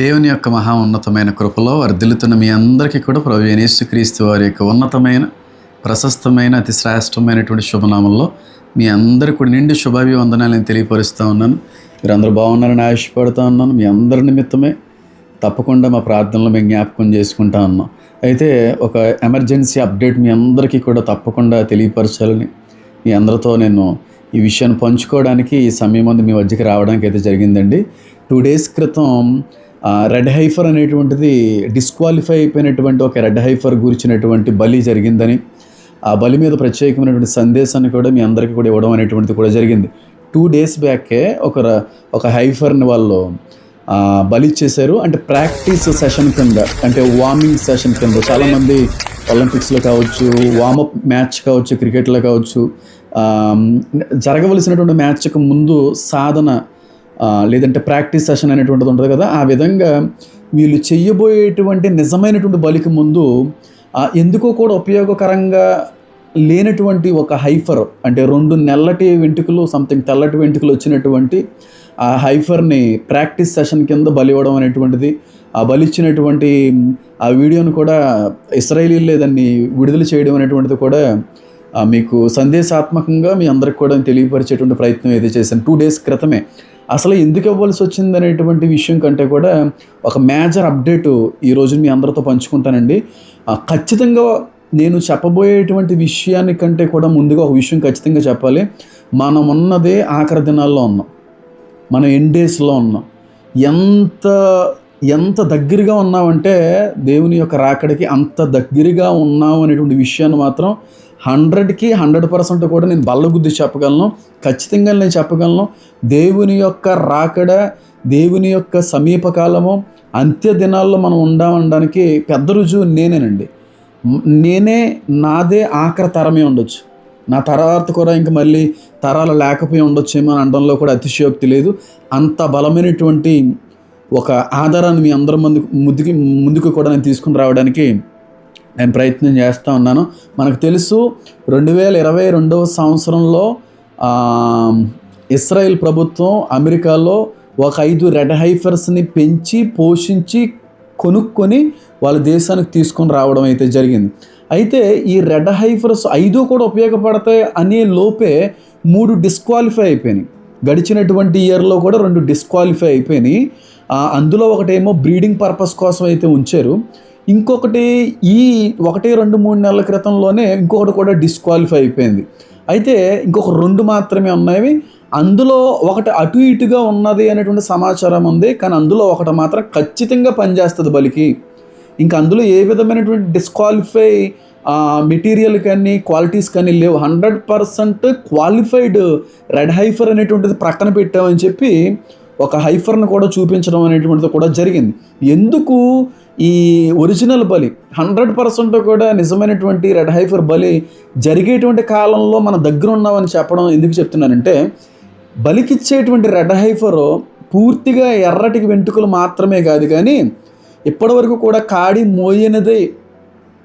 దేవుని యొక్క మహా ఉన్నతమైన కృపలో వర్ధిల్లుతున్న మీ అందరికీ కూడా ప్రభు యేసుక్రీస్తు వారి యొక్క ఉన్నతమైన ప్రశస్తమైన అతి శ్రేష్టమైనటువంటి శుభనామంలో మీ అందరి కూడా నిండి శుభాభివందనాలు తెలియపరుస్తూ ఉన్నాను. మీరు అందరూ బాగున్నారని ఆశపడుతూ ఉన్నాను. మీ అందరి నిమిత్తమే తప్పకుండా మా ప్రార్థనలు మేము జ్ఞాపకం చేసుకుంటా ఉన్నాం. అయితే ఒక ఎమర్జెన్సీ అప్డేట్ మీ అందరికీ కూడా తప్పకుండా తెలియపరచాలని మీ అందరితో నేను ఈ విషయాన్ని పంచుకోవడానికి ఈ సమయం ముందు మీ వద్దకు రావడానికి అయితే జరిగిందండి. టూ డేస్ క్రితం రెడ్ హైఫర్ అనేటువంటిది డిస్క్వాలిఫై అయిపోయినటువంటి ఒక రెడ్ హైఫర్ గురించినటువంటి బలి జరిగిందని ఆ బలి మీద ప్రత్యేకమైనటువంటి సందేశాన్ని కూడా మీ అందరికీ కూడా ఇవ్వడం అనేటువంటిది కూడా జరిగింది. టూ డేస్ బ్యాకే ఒక ఒక హైఫర్ని వాళ్ళు బలి ఇచ్చేశారు. అంటే ప్రాక్టీస్ సెషన్ కింద అంటే వార్మింగ్ సెషన్ కింద. చాలామంది ఒలింపిక్స్లో కావచ్చు వార్మప్ మ్యాచ్ కావచ్చు క్రికెట్లో కావచ్చు జరగవలసినటువంటి మ్యాచ్కి ముందు సాధన లేదంటే ప్రాక్టీస్ సెషన్ అనేటువంటిది ఉంటుంది కదా ఆ విధంగా వీళ్ళు చెయ్యబోయేటువంటి నిజమైనటువంటి బలికి ముందు ఎందుకో కూడా ఉపయోగకరంగా లేనటువంటి ఒక హైఫర్ అంటే రెండు నెల్లటి వెంట్రుకలు సంథింగ్ తెల్లటి వెంట్రుకలు వచ్చినటువంటి ఆ హైఫర్ని ప్రాక్టీస్ సెషన్ కింద బలి ఇవ్వడం అనేటువంటిది ఆ బలి ఇచ్చినటువంటి ఆ వీడియోను కూడా ఇస్రాయేలీలే దాన్ని విడుదల చేయడం అనేటువంటిది కూడా మీకు సందేశాత్మకంగా మీ అందరికి కూడా తెలియపరిచేటువంటి ప్రయత్నం అయితే చేశాను. టూ డేస్ క్రితమే. అసలు ఎందుకు ఇవ్వాల్సి వచ్చింది అనేటువంటి విషయం కంటే కూడా ఒక మేజర్ అప్డేటు ఈ రోజు మీ అందరితో పంచుకుంటానండి. ఖచ్చితంగా నేను చెప్పబోయేటువంటి విషయానికంటే కూడా ముందుగా ఒక విషయం ఖచ్చితంగా చెప్పాలి. మనం ఉన్నదే ఆఖరి దినాల్లో ఉన్నాం. మనం ఎన్ డేస్లో ఉన్నాం. ఎంత ఎంత దగ్గరగా ఉన్నామంటే దేవుని యొక్క రాకడికి అంత దగ్గరగా ఉన్నాం అనేటువంటి విషయాన్ని మాత్రం హండ్రెడ్కి హండ్రెడ్ పర్సెంట్ కూడా నేను బల్లగుద్ది చెప్పగలను. ఖచ్చితంగా నేను చెప్పగలను. దేవుని యొక్క రాకడ దేవుని యొక్క సమీపకాలము అంత్య దినాల్లో మనం ఉండామనడానికి పెద్ద రుజువు నేనేనండి. నేనే నాదే ఆఖరి తరమే ఉండొచ్చు. నా తర్వాత కూడా ఇంక మళ్ళీ తరాలు లేకపోయి ఉండొచ్చేమో అని అనడంలో కూడా అతిశయోక్తి లేదు. అంత బలమైనటువంటి ఒక ఆధారాన్ని మీ అందరి ముందుకు ముందుకి ముందుకు కూడా నేను తీసుకుని రావడానికి నేను ప్రయత్నం చేస్తూ ఉన్నాను. మనకు తెలుసు రెండు వేల ఇరవై రెండవ సంవత్సరంలో ఇస్రాయిల్ ప్రభుత్వం అమెరికాలో ఒక ఐదు రెడ్ హైఫర్స్ని పెంచి పోషించి కొనుక్కొని వాళ్ళ దేశానికి తీసుకొని రావడం అయితే జరిగింది. అయితే ఈ రెడ్ హైఫర్స్ ఐదు కూడా ఉపయోగపడతాయి అనే లోపే మూడు డిస్క్వాలిఫై అయిపోయినాయి. గడిచినటువంటి ఇయర్లో కూడా రెండు డిస్క్వాలిఫై అయిపోయినాయి. అందులో ఒకటేమో బ్రీడింగ్ పర్పస్ కోసం అయితే ఉంచారు. ఇంకొకటి ఈ ఒకటి రెండు మూడు నెలల క్రితంలోనే ఇంకొకటి కూడా డిస్క్వాలిఫై అయిపోయింది. అయితే ఇంకొక రెండు మాత్రమే ఉన్నాయి అందులో ఒకటి అటు ఇటుగా ఉన్నది అనేటువంటి సమాచారం ఉంది. కానీ అందులో ఒకటి మాత్రం ఖచ్చితంగా పనిచేస్తుంది బలికి. ఇంకా అందులో ఏ విధమైనటువంటి డిస్క్వాలిఫై మెటీరియల్ కానీ క్వాలిటీస్ కానీ లేవు. Hundred percent qualified red heifer అనేటువంటిది ప్రక్కన పెట్టామని చెప్పి ఒక హైఫర్ను కూడా చూపించడం అనేటువంటిది కూడా జరిగింది. ఎందుకు ఈ ఒరిజినల్ బలి హండ్రెడ్ పర్సెంట్ కూడా నిజమైనటువంటి రెడ్ హైఫర్ బలి జరిగేటువంటి కాలంలో మన దగ్గర ఉన్నామని చెప్పడం ఎందుకు చెప్తున్నానంటే బలికిచ్చేటువంటి రెడ్ హైఫర్ పూర్తిగా ఎర్రటికి వెంట్రుకలు మాత్రమే కాదు కానీ ఇప్పటివరకు కూడా కాడి మోయనదే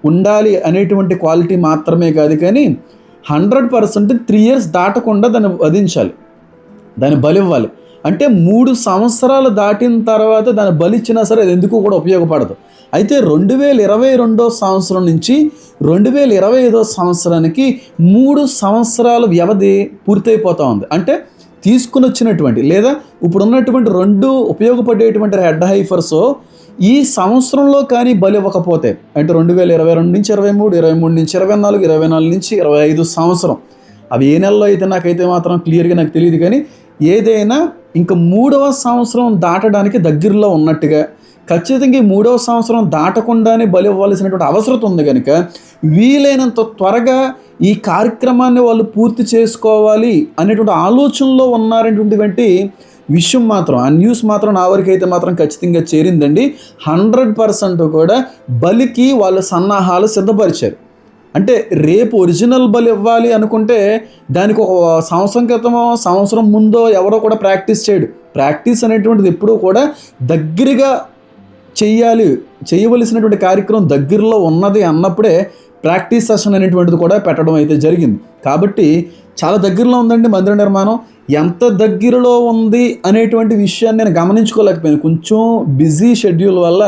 ఉండాలి అనేటువంటి క్వాలిటీ మాత్రమే కాదు కానీ హండ్రెడ్ పర్సెంట్ త్రీ ఇయర్స్ దాటకుండా దాన్ని వధించాలి. దాన్ని బలి ఇవ్వాలి అంటే మూడు సంవత్సరాలు దాటిన తర్వాత దాన్ని బలి ఇచ్చినా సరే అది ఎందుకు కూడా ఉపయోగపడదు. అయితే రెండు వేల ఇరవై రెండో సంవత్సరం నుంచి రెండు వేల ఇరవై ఐదో సంవత్సరానికి మూడు సంవత్సరాల వ్యవధి పూర్తయిపోతూ ఉంది. అంటే తీసుకుని వచ్చినటువంటి లేదా ఇప్పుడు ఉన్నటువంటి రెండు ఉపయోగపడేటువంటి హెడ్ హైఫర్స్ ఈ సంవత్సరంలో కానీ బలి ఇవ్వకపోతే అంటే రెండు వేల ఇరవై రెండు నుంచి ఇరవై మూడు ఇరవై మూడు నుంచి ఇరవై నాలుగు ఇరవై నాలుగు నుంచి ఇరవై ఐదు సంవత్సరం. అవి ఏ నెలలో అయితే నాకైతే మాత్రం క్లియర్గా నాకు తెలియదు కానీ ఏదైనా ఇంకా మూడవ సంవత్సరం దాటడానికి దగ్గరలో ఉన్నట్టుగా ఖచ్చితంగా ఈ మూడవ సంవత్సరం దాటకుండానే బలి ఇవ్వాల్సినటువంటి అవసరం ఉంది కనుక వీలైనంత త్వరగా ఈ కార్యక్రమాన్ని వాళ్ళు పూర్తి చేసుకోవాలి అనేటువంటి ఆలోచనలో ఉన్నారనేటువంటి విషయం మాత్రం ఆ న్యూస్ మాత్రం నా వరకు అయితే మాత్రం ఖచ్చితంగా చేరిందండి. హండ్రెడ్ పర్సెంట్ కూడా బలికి వాళ్ళు సన్నాహాలు సిద్ధపరిచారు. అంటే రేపు ఒరిజినల్ బలి ఇవ్వాలి అనుకుంటే దానికి ఒక సంవత్సరం క్రితమో సంవత్సరం ముందో ఎవరో కూడా ప్రాక్టీస్ చేయడు. ప్రాక్టీస్ అనేటువంటిది ఎప్పుడూ కూడా దగ్గరగా చేయాలి చేయవలసినటువంటి కార్యక్రమం దగ్గరలో ఉన్నది అన్నప్పుడే ప్రాక్టీస్ సెషన్ అనేటువంటిది కూడా పెట్టడం అయితే జరిగింది. కాబట్టి చాలా దగ్గరలో ఉందండి మందిర నిర్మాణం. ఎంత దగ్గరలో ఉంది అనేటువంటి విషయాన్ని నేను గమనించుకోలేకపోయాను. కొంచెం బిజీ షెడ్యూల్ వల్ల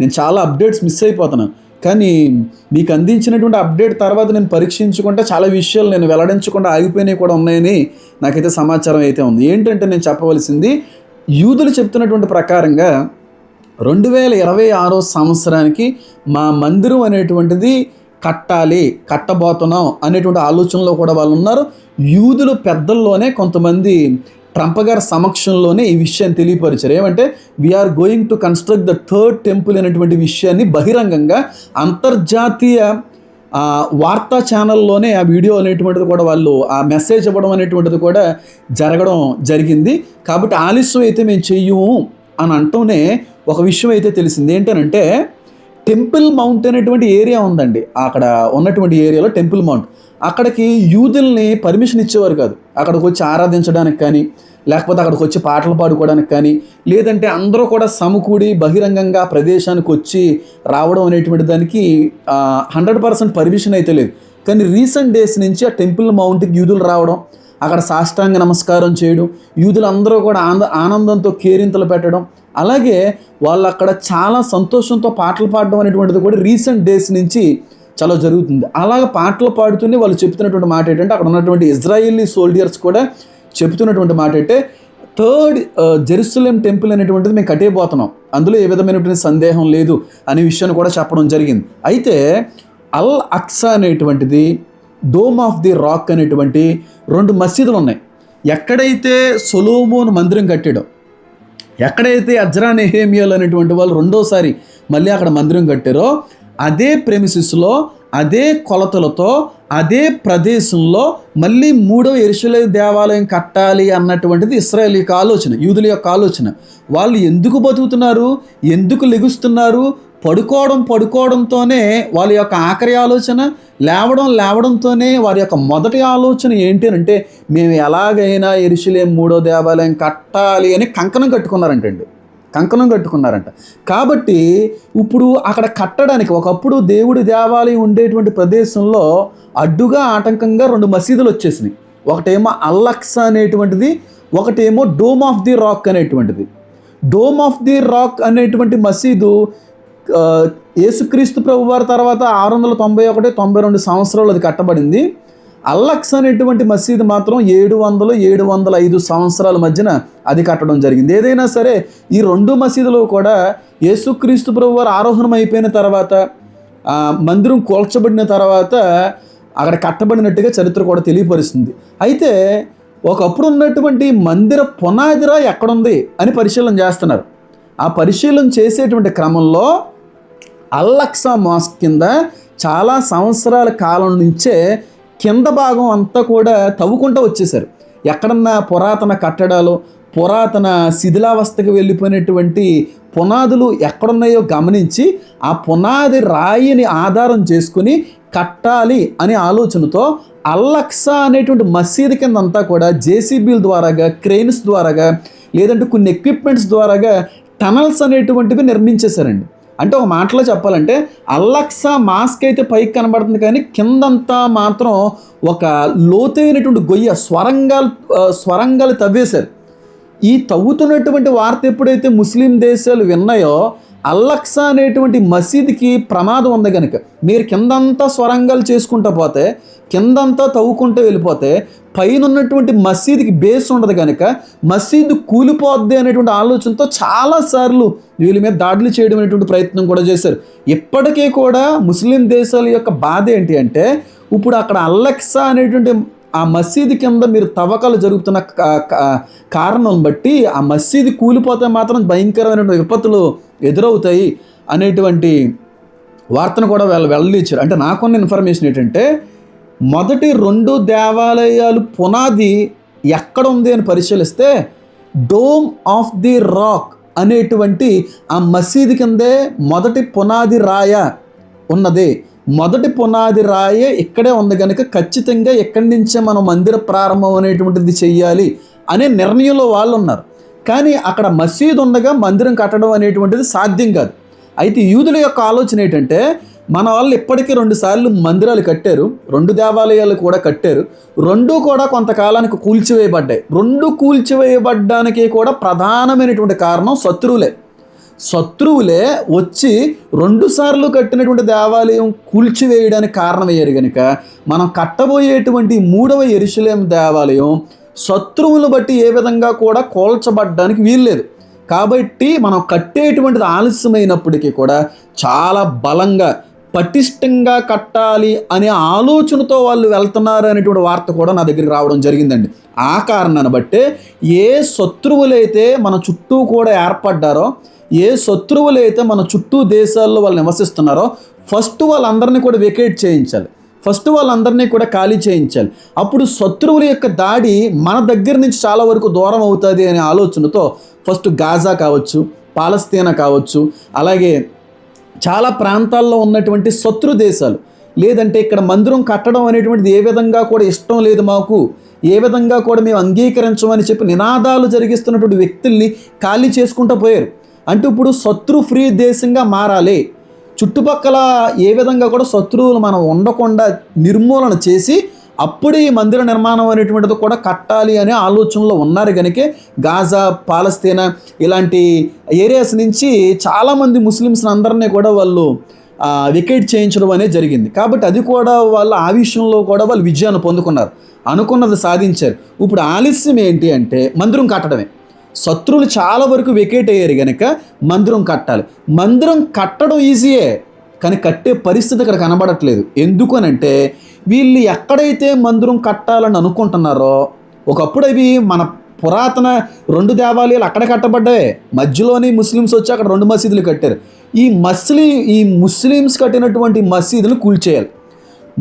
నేను చాలా అప్డేట్స్ మిస్ అయిపోతున్నాను. కానీ మీకు అందించినటువంటి అప్డేట్ తర్వాత నేను పరీక్షించుకుంటే చాలా విషయాలు నేను వెల్లడించకుండా ఆగిపోయినవి కూడా ఉన్నాయని నాకైతే సమాచారం అయితే ఉంది. ఏంటంటే నేను చెప్పవలసింది యూదులు చెప్తున్నటువంటి ప్రకారంగా రెండు వేల ఇరవై ఆరో సంవత్సరానికి మా మందిరం అనేటువంటిది కట్టాలి కట్టబోతున్నాం అనేటువంటి ఆలోచనలో కూడా వాళ్ళు ఉన్నారు. యూదులు పెద్దల్లోనే కొంతమంది గారి సమక్షంలోనే ఈ విషయాన్ని తెలియపరిచారు. ఏమంటే we are going to construct the third temple అనేటువంటి విషయాన్ని బహిరంగంగా అంతర్జాతీయ వార్తా ఛానల్లోనే ఆ వీడియో అనేటువంటిది కూడా వాళ్ళు ఆ మెసేజ్ ఇవ్వడం అనేటువంటిది కూడా జరగడం జరిగింది. కాబట్టి ఆలస్యం అయితే మేము చెయ్యము అని అంటూనే ఒక విషయం అయితే తెలిసింది. ఏంటనంటే టెంపుల్ మౌంట్ అనేటువంటి ఏరియా ఉందండి. అక్కడ ఉన్నటువంటి ఏరియాలో టెంపుల్ మౌంట్. అక్కడికి యూదుల్ని పర్మిషన్ ఇచ్చేవారు కాదు. అక్కడికి వచ్చి ఆరాధించడానికి కానీ లేకపోతే అక్కడికి వచ్చి పాటలు పాడుకోవడానికి కానీ లేదంటే అందరూ కూడా సమకూడి బహిరంగంగా ప్రదేశానికి వచ్చి రావడం అనేటువంటి దానికి హండ్రెడ్ పర్సెంట్ పర్మిషన్ అయితే లేదు. కానీ రీసెంట్ డేస్ నుంచి ఆ టెంపుల్ మౌంట్కి యూదులు రావడం అక్కడ సాష్టాంగ నమస్కారం చేయడం యూదులందరూ కూడా ఆనంద ఆనందంతో కేరింతలు పెట్టడం అలాగే వాళ్ళు అక్కడ చాలా సంతోషంతో పాటలు పాడడం అనేటువంటిది కూడా రీసెంట్ డేస్ నుంచి చాలా జరుగుతుంది. అలాగ పాటలు పాడుతూనే వాళ్ళు చెప్తున్నటువంటి మాట ఏంటంటే అక్కడ ఉన్నటువంటి ఇజ్రాయిలీ సోల్డియర్స్ కూడా చెప్తున్నటువంటి మాట అంటే థర్డ్ జెరూసలేం టెంపుల్ అనేటువంటిది మేము కట్టేయబోతున్నాం. అందులో ఏ విధమైనటువంటి సందేహం లేదు అనే విషయాన్ని కూడా చెప్పడం జరిగింది. అయితే అల్ అక్సా అనేటువంటిది డోమ్ ఆఫ్ ది రాక్ అనేటువంటి రెండు మసీదులు ఉన్నాయి. ఎక్కడైతే సొలోమోన్ మందిరం కట్టాడో ఎక్కడైతే అజ్రా నెహేమియాలు అనేటువంటి వాళ్ళు రెండోసారి మళ్ళీ అక్కడ మందిరం కట్టారో అదే ప్రెమిసిస్లో అదే కొలతలతో అదే ప్రదేశంలో మళ్ళీ మూడో ఎరుసలే దేవాలయం కట్టాలి అన్నటువంటిది ఇస్రాయల్ యొక్క ఆలోచన యూదుల యొక్క ఆలోచన. వాళ్ళు ఎందుకు బతుకుతున్నారు? ఎందుకు లెగుస్తున్నారు? పడుకోవడం పడుకోవడంతోనే వాళ్ళ యొక్క ఆఖరి ఆలోచన లేవడం లేవడంతోనే వారి యొక్క మొదటి ఆలోచన ఏంటి అంటే మేము ఎలాగైనా ఎరుసలేం మూడో దేవాలయం కట్టాలి అని కంకణం కట్టుకున్నారంటండి. కంకణం కట్టుకున్నారంట. కాబట్టి ఇప్పుడు అక్కడ కట్టడానికి ఒకప్పుడు దేవుడి దేవాలయం ఉండేటువంటి ప్రదేశంలో అడ్డుగా ఆటంకంగా రెండు మసీదులు వచ్చేసినాయి. ఒకటేమో అల్లక్సా అనేటువంటిది ఒకటేమో డోమ్ ఆఫ్ ది రాక్ అనేటువంటిది. డోమ్ ఆఫ్ ది రాక్ అనేటువంటి మసీదు యేసుక్రీస్తు ప్రభు వారి తర్వాత ఆరు వందల తొంభై ఒకటి తొంభై రెండు సంవత్సరాలు అది కట్టబడింది. అల్లక్స్ అనేటువంటి మసీదు మాత్రం ఏడు వందలు ఏడు వందల ఐదు సంవత్సరాల మధ్యన అది కట్టడం జరిగింది. ఏదైనా సరే ఈ రెండు మసీదులు కూడా యేసుక్రీస్తు ప్రభు వారు ఆరోహణం అయిపోయిన తర్వాత మందిరం కూల్చబడిన తర్వాత అక్కడ కట్టబడినట్టుగా చరిత్ర కూడా తెలియపరుస్తుంది. అయితే ఒకప్పుడు ఉన్నటువంటి మందిర పునాదిరా ఎక్కడుంది అని పరిశీలన చేస్తున్నారు. ఆ పరిశీలన చేసేటువంటి క్రమంలో అల్లక్సా మాస్క్ కింద చాలా సంవత్సరాల కాలం నుంచే కింద భాగం అంతా కూడా తవ్వుకుంటూ వచ్చేసారు ఎక్కడన్నా పురాతన కట్టడాలు పురాతన శిథిలావస్థకు వెళ్ళిపోయినటువంటి పునాదులు ఎక్కడున్నాయో గమనించి ఆ పునాది రాయిని ఆధారం చేసుకుని కట్టాలి అనే ఆలోచనతో అల్లక్సా అనేటువంటి మసీదు కింద అంతా కూడా జేసీబీల ద్వారాగా క్రెయిన్స్ ద్వారాగా లేదంటే కొన్ని ఎక్విప్మెంట్స్ ద్వారాగా టనల్స్ అనేటువంటివి నిర్మించేశారండి. అంటే ఒక మాటలో చెప్పాలంటే అల్లక్సా మాస్క్ అయితే పైకి కనబడుతుంది కానీ కిందంతా మాత్రం ఒక లోతైనటువంటి గొయ్య స్వరంగాలు స్వరంగాలు తవ్వేశారు. ఈ తవ్వుతున్నటువంటి వార్త ఎప్పుడైతే ముస్లిం దేశాలు విన్నాయో అల్లక్సా అనేటువంటి మసీదుకి ప్రమాదం ఉంది కనుక మీరు కిందంతా స్వరంగాలు చేసుకుంటూ పోతే కిందంతా తవ్వుకుంటూ వెళ్ళిపోతే పైన ఉన్నటువంటి మసీద్కి బేస్ ఉండదు కనుక మసీదు కూలిపోద్ది అనేటువంటి ఆలోచనతో చాలాసార్లు వీళ్ళ మీద దాడులు చేయడం అనేటువంటి ప్రయత్నం కూడా చేశారు. ఇప్పటికీ కూడా ముస్లిం దేశాల యొక్క బాధ ఏంటి అంటే ఇప్పుడు అక్కడ అల్లక్సా అనేటువంటి ఆ మసీదు కింద మీరు తవ్వకాలు జరుగుతున్న కా- కారణం బట్టి ఆ మసీదు కూలిపోతే మాత్రం భయంకరమైన విపత్తులు ఎదురవుతాయి అనేటువంటి వార్తను కూడా వాళ్ళు వెళ్ళనిచ్చారు అంటే నాకున్న ఇన్ఫర్మేషన్ ఏంటంటే మొదటి రెండు దేవాలయాలు పునాది ఎక్కడ ఉంది అని పరిశీలిస్తే డోమ్ ఆఫ్ ది రాక్ అనేటువంటి ఆ మసీదు కిందే మొదటి పునాది రాయ ఉన్నది. మొదటి పునాది రాయే ఇక్కడే ఉంది కనుక ఖచ్చితంగా ఎక్కడి నుంచే మనం మందిర ప్రారంభం అనేటువంటిది చెయ్యాలి అనే నిర్ణయంలో వాళ్ళు ఉన్నారు. కానీ అక్కడ మసీదు ఉండగా మందిరం కట్టడం అనేటువంటిది సాధ్యం కాదు. అయితే యూదుల యొక్క ఆలోచన ఏంటంటే మన వాళ్ళు ఇప్పటికీ రెండుసార్లు మందిరాలు కట్టారు రెండు దేవాలయాలు కూడా కట్టారు రెండు కూడా కొంతకాలానికి కూల్చివేయబడ్డాయి. రెండు కూల్చివేయబడ్డానికి కూడా ప్రధానమైనటువంటి కారణం శత్రువులే. శత్రువులే వచ్చి రెండుసార్లు కట్టినటువంటి దేవాలయం కూల్చివేయడానికి కారణమయ్యారు కనుక మనం కట్టబోయేటువంటి మూడవ ఎరుసలేం దేవాలయం శత్రువులు బట్టి ఏ విధంగా కూడా కూల్చబడ్డానికి వీల్లేదు. కాబట్టి మనం కట్టేటువంటిది ఆలస్యమైనప్పటికీ కూడా చాలా బలంగా పటిష్టంగా కట్టాలి అనే ఆలోచనతో వాళ్ళు వెళ్తున్నారు అనేటువంటి వార్త కూడా నా దగ్గరికి రావడం జరిగిందండి. ఆ కారణాన్ని బట్టే ఏ శత్రువులైతే మన చుట్టూ కూడా ఏర్పడ్డారో ఏ శత్రువులైతే మన చుట్టూ దేశాల్లో వాళ్ళు నివసిస్తున్నారో ఫస్ట్ వాళ్ళందరినీ కూడా వెకేట్ చేయించాలి. ఫస్ట్ వాళ్ళందరినీ కూడా ఖాళీ చేయించాలి. అప్పుడు శత్రువుల యొక్క దాడి మన దగ్గర నుంచి చాలా వరకు దూరం అవుతుంది అనే ఆలోచనతో ఫస్ట్ గాజా కావచ్చు పాలస్తీనా కావచ్చు అలాగే చాలా ప్రాంతాల్లో ఉన్నటువంటి శత్రు దేశాలు లేదంటే ఇక్కడ మందిరం కట్టడం అనేటువంటిది ఏ విధంగా కూడా ఇష్టం లేదు మాకు. ఏ విధంగా కూడా మేము అంగీకరించమని చెప్పి నినాదాలు జరిగిస్తున్నటువంటి వ్యక్తుల్ని ఖాళీ చేసుకుంటూ పోయారు. అంటే ఇప్పుడు శత్రు ఫ్రీ దేశంగా మారాలి. చుట్టుపక్కల ఏ విధంగా కూడా శత్రువులు మనం ఉండకుండా నిర్మూలన చేసి అప్పుడే ఈ మందిర నిర్మాణం అనేటువంటిది కూడా కట్టాలి అనే ఆలోచనలో ఉన్నారు కనుక గాజా పాలస్తీనా ఇలాంటి ఏరియాస్ నుంచి చాలామంది ముస్లిమ్స్ అందరినీ కూడా వాళ్ళు వికెట్ చేయించడం అనేది జరిగింది. కాబట్టి అది కూడా వాళ్ళు ఆ విషయంలో కూడా వాళ్ళు విజయాన్ని పొందుకున్నారు. అనుకున్నది సాధించారు. ఇప్పుడు ఆలస్యం ఏంటి అంటే మందిరం కట్టడమే. శత్రువులు చాలా వరకు వెకేట్ అయ్యారు కనుక మందిరం కట్టాలి. మందిరం కట్టడం ఈజీయే కానీ కట్టే పరిస్థితి ఇక్కడ కనబడట్లేదు. ఎందుకనంటే వీళ్ళు ఎక్కడైతే మందిరం కట్టాలని అనుకుంటున్నారో ఒకప్పుడు అవి మన పురాతన రెండు దేవాలయాలు అక్కడ కట్టబడ్డాయి. మధ్యలోనే ముస్లిమ్స్ వచ్చి అక్కడ రెండు మసీదులు కట్టారు. ఈ మస్లీ ఈ ముస్లిమ్స్ కట్టినటువంటి మసీదులు కూల్చేయాలి.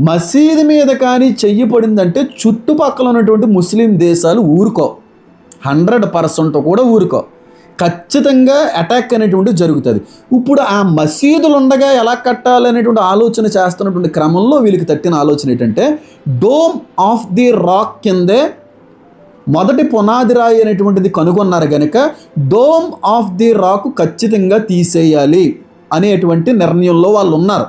మసీదు మీద కానీ చెయ్యి పడిందంటే చుట్టుపక్కల ఉన్నటువంటి ముస్లిం దేశాలు ఊరుకో. హండ్రెడ్ పర్సెంట్ కూడా ఊరుకో. ఖచ్చితంగా అటాక్ అనేటువంటి జరుగుతుంది. ఇప్పుడు ఆ మసీదులు ఉండగా ఎలా కట్టాలి అనేటువంటి ఆలోచన చేస్తున్నటువంటి క్రమంలో వీళ్ళకి తట్టిన ఆలోచన ఏంటంటే డోమ్ ఆఫ్ ది రాక్ కిందే మొదటి పునాది రాయి అనేటువంటిది కనుగొన్నారు కనుక డోమ్ ఆఫ్ ది రాక్ ఖచ్చితంగా తీసేయాలి అనేటువంటి నిర్ణయంలో వాళ్ళు ఉన్నారు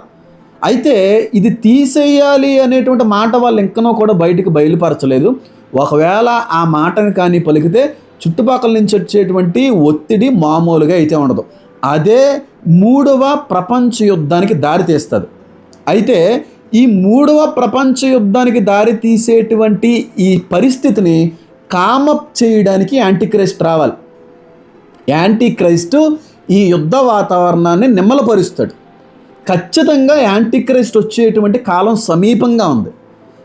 అయితే ఇది తీసేయాలి అనేటువంటి మాట వాళ్ళు ఇంకనో కూడా బయటకు బయలుపరచలేదు. ఒకవేళ ఆ మాటను కానీ పలికితే చుట్టుపక్కల నుంచి వచ్చేటువంటి ఒత్తిడి మామూలుగా అయితే ఉండదు. అదే మూడవ ప్రపంచ యుద్ధానికి దారి తీస్తుంది. అయితే ఈ మూడవ ప్రపంచ యుద్ధానికి దారి తీసేటువంటి ఈ పరిస్థితిని కామప్ చేయడానికి యాంటీక్రైస్ట్ రావాలి. యాంటీక్రైస్ట్ ఈ యుద్ధ వాతావరణాన్ని నిమ్మలపరుస్తాడు. ఖచ్చితంగా యాంటీక్రైస్ట్ వచ్చేటువంటి కాలం సమీపంగా ఉంది.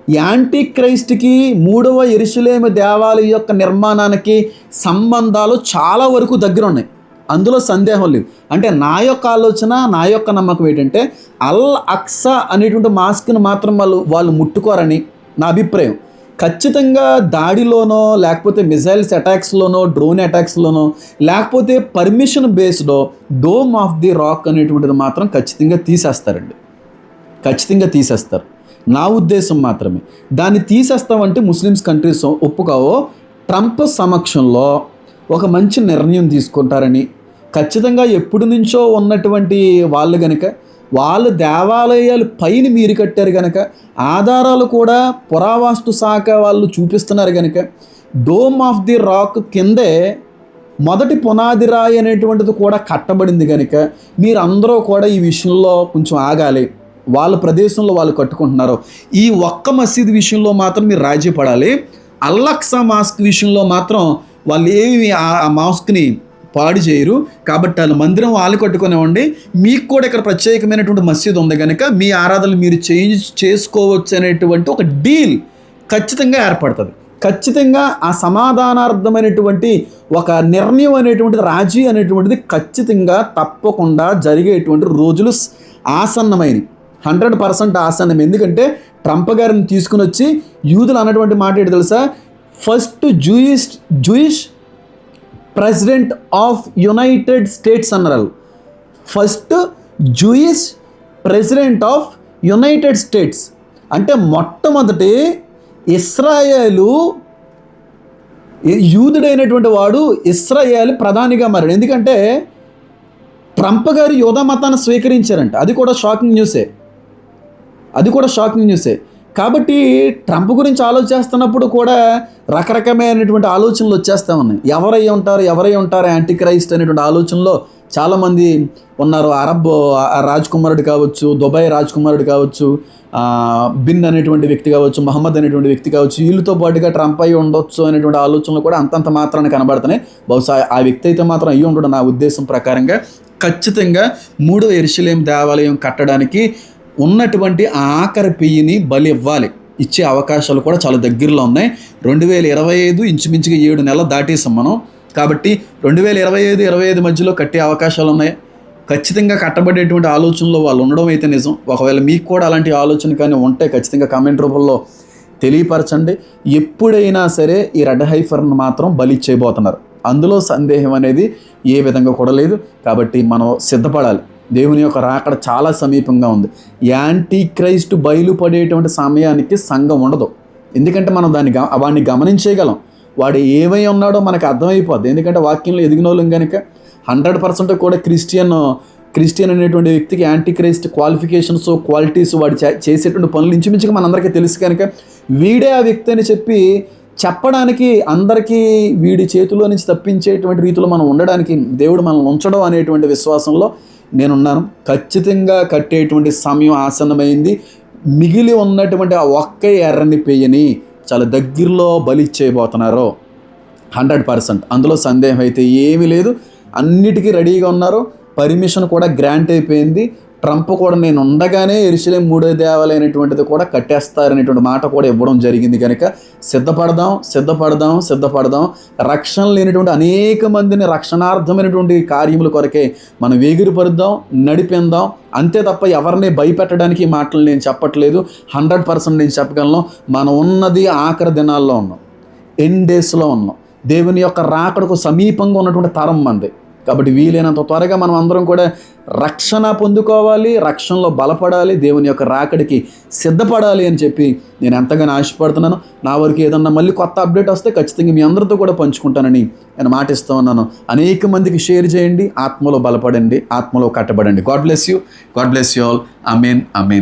యాంటీ క్రైస్ట్కి మూడవ ఎరుసలేమి దేవాలయం యొక్క నిర్మాణానికి సంబంధాలు చాలా వరకు దగ్గర ఉన్నాయి. అందులో సందేహం లేదు. అంటే నా యొక్క ఆలోచన నా యొక్క నమ్మకం ఏంటంటే అల్ అక్సా అనేటువంటి మాస్క్ని మాత్రం వాళ్ళు వాళ్ళు ముట్టుకోరని నా అభిప్రాయం. ఖచ్చితంగా దాడిలోనో లేకపోతే మిసైల్స్ అటాక్స్లోనో డ్రోన్ అటాక్స్లోనో లేకపోతే పర్మిషన్ బేస్డో డోమ్ ఆఫ్ ది రాక్ అనేటువంటిది మాత్రం ఖచ్చితంగా తీసేస్తారండి. ఖచ్చితంగా తీసేస్తారు. నా ఉద్దేశం మాత్రమే. దాన్ని తీసేస్తామంటే ముస్లిమ్స్ కంట్రీస్ ఒప్పుకోవో. ట్రంప్ సమక్షంలో ఒక మంచి నిర్ణయం తీసుకుంటారని. ఖచ్చితంగా ఎప్పటి నుంచో ఉన్నటువంటి వాళ్ళు కనుక వాళ్ళు దేవాలయాలు పైన మీరు కట్టారు కనుక ఆధారాలు కూడా పురావస్తు శాఖ వాళ్ళు చూపిస్తున్నారు కనుక డోమ్ ఆఫ్ ది రాక్ కిందే మొదటి పునాది రాయి అనేటువంటిది కూడా కట్టబడింది కనుక మీరందరూ కూడా ఈ విషయంలో కొంచెం ఆగాలి. వాళ్ళ ప్రదేశంలో వాళ్ళు కట్టుకుంటున్నారు. ఈ ఒక్క మసీదు విషయంలో మాత్రం మీరు రాజీ పడాలి. అల్లక్సా మాస్క్ విషయంలో మాత్రం వాళ్ళు ఏమి ఆ- మాస్క్ని పాడు చేయరు. కాబట్టి వాళ్ళ మందిరం వాళ్ళు కట్టుకునేవ్వండి. మీకు కూడా ఇక్కడ ప్రత్యేకమైనటువంటి మసీదు ఉంది కనుక మీ ఆరాధనలు మీరు చేంజ్ చేసుకోవచ్చు అనేటువంటి ఒక డీల్ ఖచ్చితంగా ఏర్పడుతుంది. ఖచ్చితంగా ఆ సమాధానార్థమైనటువంటి ఒక నిర్ణయం అనేటువంటిది రాజీ అనేటువంటిది ఖచ్చితంగా తప్పకుండా జరిగేటువంటి రోజులు ఆసన్నమైనవి. హండ్రెడ్ పర్సెంట్ ఆసన్నం ఎందుకంటే ట్రంప్ గారిని తీసుకుని వచ్చి యూదులు అన్నటువంటి మాట ఏంటి తెలుసా? First Jewish Jewish president of United States అన్నారు. First Jewish president of United States. అంటే మొట్టమొదటి ఇస్రాయేలు యూదుడైనటువంటి వాడు ఇస్రాయేల్ ప్రధానిగా మారాడు. ఎందుకంటే ట్రంప్ గారు యోధా మతాన్ని స్వీకరించారంట. అది కూడా షాకింగ్ న్యూసే. అది కూడా షాకింగ్ న్యూసే. కాబట్టి ట్రంప్ గురించి ఆలోచిస్తున్నప్పుడు కూడా రకరకమైనటువంటి ఆలోచనలు వచ్చేస్తా ఉన్నాయి. ఎవరై ఉంటారు ఎవరై ఉంటారు యాంటీ క్రైస్ట్ అనేటువంటి ఆలోచనలో చాలామంది ఉన్నారు. అరబ్ ఆ రాజ్కుమారుడు కావచ్చు దుబాయ్ రాజ్కుమారుడు కావచ్చు బిన్ అనేటువంటి వ్యక్తి కావచ్చు మహమ్మద్ అనేటువంటి వ్యక్తి కావచ్చు వీళ్ళతో పాటుగా ట్రంప్ అయి ఉండొచ్చు అనేటువంటి ఆలోచనలు కూడా అంతంత మాత్రాన్ని కనబడుతున్నాయి. బహుశా ఆ వ్యక్తి అయితే మాత్రం అయ్యి ఉండడు నా ఉద్దేశం ప్రకారంగా. ఖచ్చితంగా మూడో ఎరుశలేం దేవాలయం కట్టడానికి ఉన్నటువంటి ఆ ఆఖరి పెయ్యిని బలి ఇవ్వాలి. ఇచ్చే అవకాశాలు కూడా చాలా దగ్గరలో ఉన్నాయి. రెండు వేల ఇరవై ఐదు ఇంచుమించుగా ఏడు నెలలు దాటేసాం మనం. కాబట్టి రెండు వేల ఇరవై ఐదు ఇరవై ఐదు మధ్యలో కట్టే అవకాశాలు ఉన్నాయి. ఖచ్చితంగా కట్టబడేటువంటి ఆలోచనలో వాళ్ళు ఉండడం అయితే నిజం. ఒకవేళ మీకు కూడా అలాంటి ఆలోచన కానీ ఉంటే ఖచ్చితంగా కామెంట్ రూపంలో తెలియపరచండి. ఎప్పుడైనా సరే ఈ రెడ్ హైఫర్ను మాత్రం బలి చేయబోతున్నారు అందులో సందేహం అనేది ఏ విధంగా కూడా లేదు. కాబట్టి మనం సిద్ధపడాలి. దేవుని యొక్క రాకడ చాలా సమీపంగా ఉంది. యాంటీ క్రైస్ట్ బయలుపడేటువంటి సమయానికి సంఘం ఉండదు. ఎందుకంటే మనం దాన్ని వాడిని గమనించేయగలం. వాడు ఏమై ఉన్నాడో మనకు అర్థమైపోద్ది. ఎందుకంటే వాక్యంలో ఎదిగిన వాళ్ళం కనుక హండ్రెడ్ పర్సెంట్ కూడా క్రిస్టియన్ క్రిస్టియన్ అనేటువంటి వ్యక్తికి యాంటీ క్రైస్ట్ క్వాలిఫికేషన్స్ క్వాలిటీస్ వాడు చేసేటువంటి పనులు ఇంచుమించుగా మనందరికీ తెలుసు కనుక వీడే ఆ వ్యక్తి అని చెప్పి చెప్పడానికి అందరికీ వీడి చేతిలో నుంచి తప్పించేటువంటి రీతిలో మనం ఉండడానికి దేవుడు మనల్ని ఉంచడం అనేటువంటి విశ్వాసంలో నేనున్నాను. ఖచ్చితంగా కట్టేటువంటి సమయం ఆసన్నమైంది. మిగిలి ఉన్నటువంటి ఆ ఒక్క ఎర్రని పెయ్యని చాలా దగ్గరలో బలి చేయబోతున్నారు హండ్రెడ్ పర్సెంట్. అందులో సందేహం అయితే ఏమీ లేదు. అన్నిటికీ రెడీగా ఉన్నారు. పర్మిషన్ కూడా గ్రాంట్ అయిపోయింది. ట్రంప్ కూడా నేను ఉండగానే ఎరుసలేం మూడో దేవాలైనటువంటిది కూడా కట్టేస్తారనేటువంటి మాట కూడా ఇవ్వడం జరిగింది కనుక సిద్ధపడదాం సిద్ధపడదాం సిద్ధపడదాం. రక్షణ లేనటువంటి అనేక మందిని రక్షణార్థమైనటువంటి కార్యముల కొరకే మనం వేగిరిపరుద్దాం నడిపిందాం అంతే తప్ప ఎవరిని భయపెట్టడానికి మాటలు నేను చెప్పట్లేదు. హండ్రెడ్ పర్సెంట్ నేను చెప్పగలను. మనం ఉన్నది ఆఖరి దినాల్లో ఉన్నాం. ఎన్ డేస్లో ఉన్నాం. దేవుని యొక్క రాకడకు సమీపంగా ఉన్నటువంటి తరం మంది. కాబట్టి వీలైనంత త్వరగా మనం అందరం కూడా రక్షణ పొందుకోవాలి రక్షణలో బలపడాలి దేవుని యొక్క రాకడికి సిద్ధపడాలి అని చెప్పి నేను ఎంతగానో ఆశపడుతున్నాను. నా వరకు ఏదన్నా మళ్ళీ కొత్త అప్డేట్ వస్తే ఖచ్చితంగా మీ అందరితో కూడా పంచుకుంటానని నేను మాటిస్తూ ఉన్నాను. అనేక మందికి షేర్ చేయండి ఆత్మలో బలపడండి ఆత్మలో కట్టబడండి. God bless you. God bless you all. Amin Amin